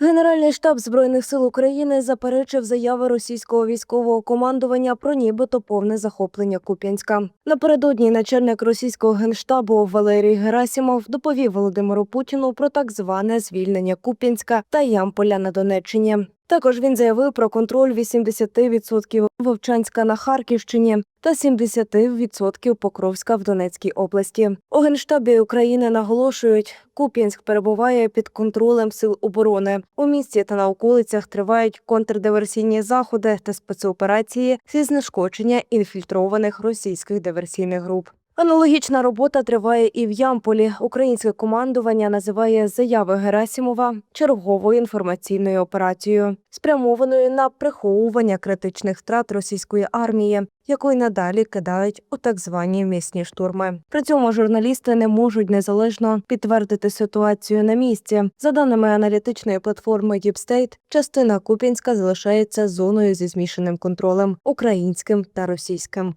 Генеральний штаб збройних сил України заперечив заяви російського військового командування про нібито повне захоплення Куп'янська. Напередодні начальник російського генштабу Валерій Герасімов доповів Володимиру Путіну про так зване звільнення Куп'янська та Ямполя на Донеччині. Також він заявив про контроль 80% Вовчанська на Харківщині та 70% Покровська в Донецькій області. У генштабі України наголошують, Куп'янськ перебуває під контролем сил оборони. У місті та на околицях тривають контрдиверсійні заходи та спецоперації зі знешкодження інфільтрованих російських диверсійних груп. Аналогічна робота триває і в Ямполі. Українське командування називає заяви Герасімова черговою інформаційною операцією, спрямованою на приховування критичних втрат російської армії, яку й надалі кидають у так звані місні штурми. При цьому журналісти не можуть незалежно підтвердити ситуацію на місці. За даними аналітичної платформи Deep State, частина Куп'янська залишається зоною зі змішаним контролем українським та російським.